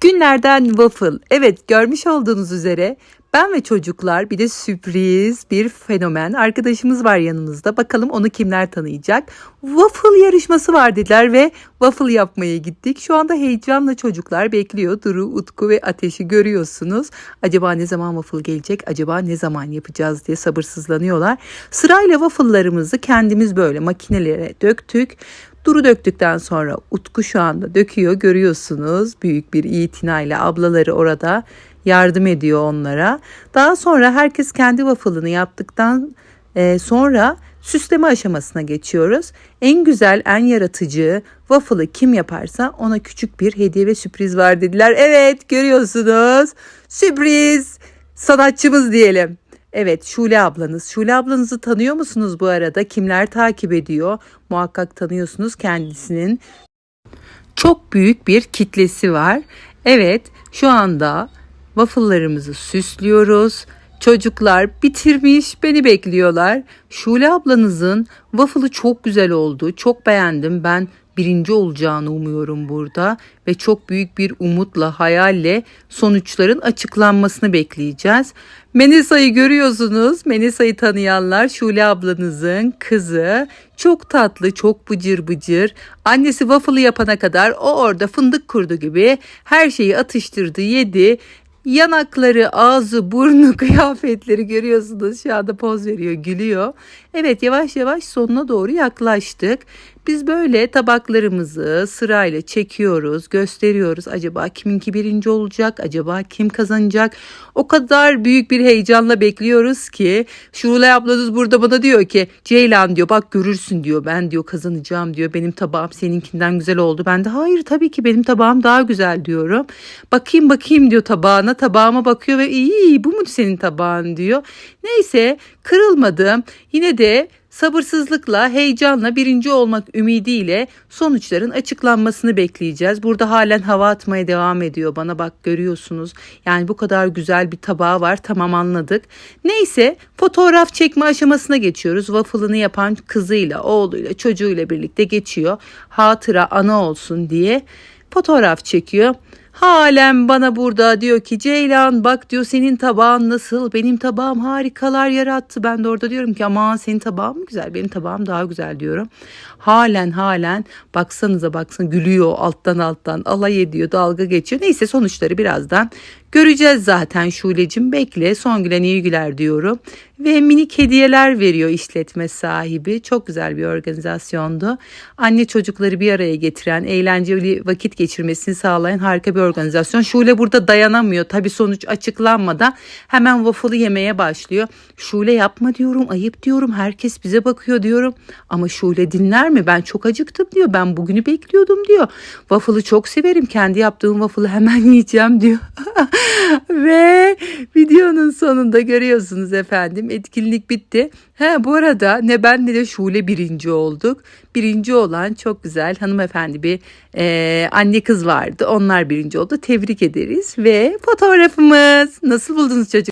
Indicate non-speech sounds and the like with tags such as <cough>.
Günlerden waffle. Evet görmüş olduğunuz üzere ben ve çocuklar bir de sürpriz bir fenomen arkadaşımız var yanımızda. Bakalım onu kimler tanıyacak. Waffle yarışması var dediler ve waffle yapmaya gittik. Şu anda heyecanla çocuklar bekliyor. Duru, Utku ve Ateş'i görüyorsunuz. Acaba ne zaman waffle gelecek? Acaba ne zaman yapacağız diye sabırsızlanıyorlar. Sırayla waffle'larımızı kendimiz böyle makinelere döktük. Duru döktükten sonra Utku şu anda döküyor görüyorsunuz. Büyük bir itinayla ablaları orada yardım ediyor onlara. Daha sonra herkes kendi waffle'ını yaptıktan e, sonra süsleme aşamasına geçiyoruz. En güzel, en yaratıcı waffle'ı kim yaparsa ona küçük bir hediye ve sürpriz var dediler. Evet görüyorsunuz sürpriz sanatçımız diyelim. Evet Şule ablanız. Şule ablanızı tanıyor musunuz bu arada? Kimler takip ediyor? Muhakkak tanıyorsunuz kendisinin. Çok büyük bir kitlesi var. Evet şu anda waffle'larımızı süslüyoruz. Çocuklar bitirmiş beni bekliyorlar. Şule ablanızın waffle'ı çok güzel oldu. Çok beğendim. Ben birinci olacağını umuyorum burada ve çok büyük bir umutla, hayalle sonuçların açıklanmasını bekleyeceğiz. Menesa'yı görüyorsunuz. Menesa'yı tanıyanlar Şule ablanızın kızı. Çok tatlı, çok bıcır bıcır. Annesi waffle'ı yapana kadar o orada fındık kurdu gibi her şeyi atıştırdı, yedi. Yanakları, ağzı, burnu, <laughs> kıyafetleri görüyorsunuz. Şu anda poz veriyor, gülüyor. Evet yavaş yavaş sonuna doğru yaklaştık. Biz böyle tabaklarımızı sırayla çekiyoruz, gösteriyoruz. Acaba kiminki birinci olacak? Acaba kim kazanacak? O kadar büyük bir heyecanla bekliyoruz ki Şule ablanız burada bana diyor ki Ceylan diyor bak görürsün diyor. Ben diyor kazanacağım diyor. Benim tabağım seninkinden güzel oldu. Ben de hayır tabii ki benim tabağım daha güzel diyorum. Bakayım bakayım diyor tabağına. Tabağıma bakıyor ve iyi bu mu senin tabağın diyor. Neyse kırılmadım. Yine de sabırsızlıkla, heyecanla birinci olmak ümidiyle sonuçların açıklanmasını bekleyeceğiz. Burada halen hava atmaya devam ediyor bana bak görüyorsunuz. Yani bu kadar güzel bir tabağı var tamam anladık. Neyse fotoğraf çekme aşamasına geçiyoruz. Waffle'ını yapan kızıyla, oğluyla, çocuğuyla birlikte geçiyor. Hatıra ana olsun diye fotoğraf çekiyor. Halen bana burada diyor ki Ceylan bak diyor senin tabağın nasıl? Benim tabağım harikalar yarattı. Ben de orada diyorum ki aman senin tabağın mı güzel? Benim tabağım daha güzel diyorum. Halen halen baksanıza baksın gülüyor alttan alttan alay ediyor dalga geçiyor. Neyse sonuçları birazdan göreceğiz zaten Şule'cim bekle son gülen iyi güler diyorum. Ve minik hediyeler veriyor işletme sahibi. Çok güzel bir organizasyondu. Anne çocukları bir araya getiren, eğlenceli vakit geçirmesini sağlayan harika bir organizasyon. Şule burada dayanamıyor. Tabii sonuç açıklanmadan hemen waffle'ı yemeye başlıyor. Şule yapma diyorum, ayıp diyorum. Herkes bize bakıyor diyorum. Ama Şule dinler mi? Ben çok acıktım diyor. Ben bugünü bekliyordum diyor. Waffle'ı çok severim. Kendi yaptığım waffle'ı hemen <laughs> yiyeceğim diyor. <laughs> Ve videonun sonunda görüyorsunuz efendim etkinlik bitti. He, bu arada ne ben ne de Şule birinci olduk. Birinci olan çok güzel hanımefendi bir e, anne kız vardı. Onlar birinci oldu. Tebrik ederiz ve fotoğrafımız. Nasıl buldunuz çocuk?